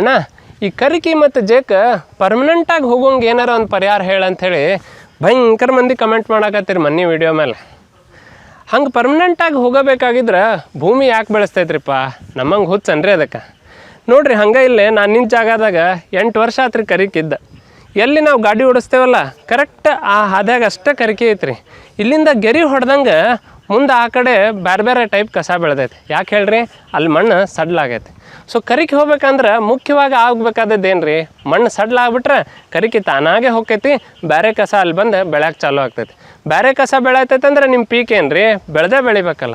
ಅಣ್ಣ, ಈ ಕರಿಕಿ ಮತ್ತು ಜೇಕ ಪರ್ಮನೆಂಟಾಗಿ ಹೋಗೋಂಗೆ ಏನಾರ ಒಂದು ಪರಿಹಾರ ಹೇಳಿ ಭಯಂಕರ ಮಂದಿ ಕಮೆಂಟ್ ಮಾಡಾಕತ್ತೀರಿ ಮನ್ನಿ ವಿಡಿಯೋ ಮೇಲೆ ಹಂಗೆ ಪರ್ಮನೆಂಟಾಗಿ ಹೋಗಬೇಕಾಗಿದ್ರೆ ಭೂಮಿ ಯಾಕೆ ಬೆಳೆಸ್ತೈತ್ರಿಪ್ಪ? ನಮ್ಮಂಗೆ ಹುಚ್ಚನ್ರಿ ಅದಕ್ಕೆ. ನೋಡ್ರಿ, ಹಂಗೆ ಇಲ್ಲೇ ನಾನು ನಿನ್ನ ಜಾಗದಾಗ ಎಂಟು ವರ್ಷ ಆತ್ರಿ ಕರಿಕಿದ್ದ. ಎಲ್ಲಿ ನಾವು ಗಾಡಿ ಓಡಿಸ್ತೇವಲ್ಲ ಕರೆಕ್ಟ್ ಆ ಹಾದ್ಯಾಗ ಅಷ್ಟೇ ಕರಿಕೆ ಐತ್ರಿ. ಇಲ್ಲಿಂದ ಗೆರಿ ಹೊಡೆದಂಗೆ ಮುಂದೆ ಆ ಕಡೆ ಬೇರೆ ಬೇರೆ ಟೈಪ್ ಕಸ ಬೆಳೆದೈತೆ. ಯಾಕೆ ಹೇಳ್ರಿ? ಅಲ್ಲಿ ಮಣ್ಣು ಸಡ್ಲಾಗೈತೆ. ಸೊ ಕರಿಕೆ ಹೋಗ್ಬೇಕಂದ್ರೆ ಮುಖ್ಯವಾಗಿ ಆಗ್ಬೇಕಾದದ್ದು ಏನು ರೀ ಮಣ್ಣು ಸಡ್ಲಾಗ್ಬಿಟ್ರೆ ಕರಿಕೆ ತಾನಾಗೆ ಹೋಗ್ತೈತಿ, ಬೇರೆ ಕಸ ಅಲ್ಲಿ ಬಂದು ಬೆಳೆಯಕ್ಕೆ ಚಾಲೂ ಆಗ್ತೈತಿ. ಬೇರೆ ಕಸ ಬೆಳೆತೈತೆ ಅಂದ್ರೆ ನಿಮ್ಮ ಪೀಕ್ ಏನು ರೀ ಬೆಳೆದೇ ಬೆಳಿಬೇಕಲ್ಲ.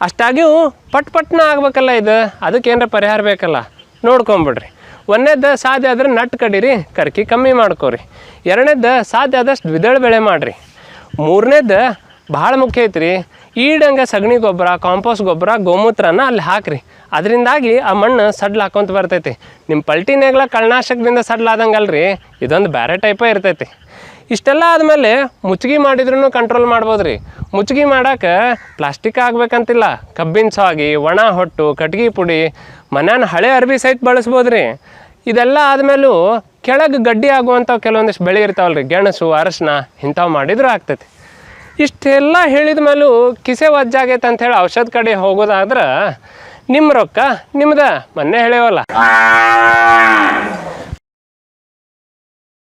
ಅಷ್ಟಾಗಿಯೂ ಪಟ್ ಪಟ್ನ ಆಗ್ಬೇಕಲ್ಲ ಇದು. ಅದಕ್ಕೆ ಏನಾರ ಪರಿಹಾರ ಬೇಕಲ್ಲ. ನೋಡ್ಕೊಂಬಿಡ್ರಿ. ಒಂದನೇದ್ದು ಸಾಧ್ಯ ಆದ್ರೆ ನಟ್ ಕಡೀರಿ, ಕರ್ಕಿ ಕಮ್ಮಿ ಮಾಡ್ಕೋರಿ. ಎರಡನೇದ್ದು ಸಾಧ್ಯ ಆದಷ್ಟು ದ್ವಿದಳ ಬೆಳೆ ಮಾಡಿರಿ. ಮೂರನೇದ್ದು ಭಾಳ ಮುಖ್ಯ ಐತ್ರಿ. ಈಡಂಗೆ ಸಗಣಿ ಗೊಬ್ಬರ ಕಾಂಪೋಸ್ಟ್ ಗೊಬ್ಬರ, ಗೋಮೂತ್ರನ ಅಲ್ಲಿ ಹಾಕ್ರಿ. ಅದರಿಂದಾಗಿ ಆ ಮಣ್ಣು ಸಡ್ಲ್ ಹಾಕೊಂತ ಬರ್ತೈತಿ. ನಿಮ್ಮ ಪಲ್ಟಿ ನೇಗ್ಲ ಕಳ್ನಾಶಕದಿಂದ ಸಡ್ಲಾದಂಗಲ್ರಿ, ಇದೊಂದು ಬೇರೆ ಟೈಪೇ ಇರ್ತೈತಿ. ಇಷ್ಟೆಲ್ಲ ಆದಮೇಲೆ ಮುಚ್ಚಿಗೆ ಮಾಡಿದ್ರೂ ಕಂಟ್ರೋಲ್ ಮಾಡ್ಬೋದು ರೀ ಮುಚ್ಚಿಗೆ ಮಾಡೋಕೆ ಪ್ಲಾಸ್ಟಿಕ್ ಆಗಬೇಕಂತಿಲ್ಲ. ಕಬ್ಬಿನ ಸಾಗಿ, ಒಣ ಹೊಟ್ಟು, ಕಟ್ಗೆ ಪುಡಿ, ಮನ್ಯಾನ ಹಳೆ ಅರ್ಬಿ ಸಹಿತ ಬಳಸ್ಬೋದು ರೀ ಇದೆಲ್ಲ ಆದಮೇಲೂ ಕೆಳಗೆ ಗಡ್ಡಿ ಆಗುವಂಥವು ಕೆಲವೊಂದಿಷ್ಟು ಬೆಳೆ ಇರ್ತಾವಲ್ಲ ರೀ ಗೆಣಸು, ಅರಶಿನ ಇಂಥವು ಮಾಡಿದರೂ ಆಗ್ತೈತಿ. ಇಷ್ಟೆಲ್ಲ ಹೇಳಿದ ಮೇಲೂ ಕಿಸೆ ವಜ್ಜಾಗೈತೆ ಅಂಥೇಳಿ ಔಷಧ ಕಡೆ ಹೋಗೋದಾದ್ರೆ ನಿಮ್ಮ ರೊಕ್ಕ ನಿಮ್ದ ಮೊನ್ನೆ ಹೇಳೇವಲ್ಲ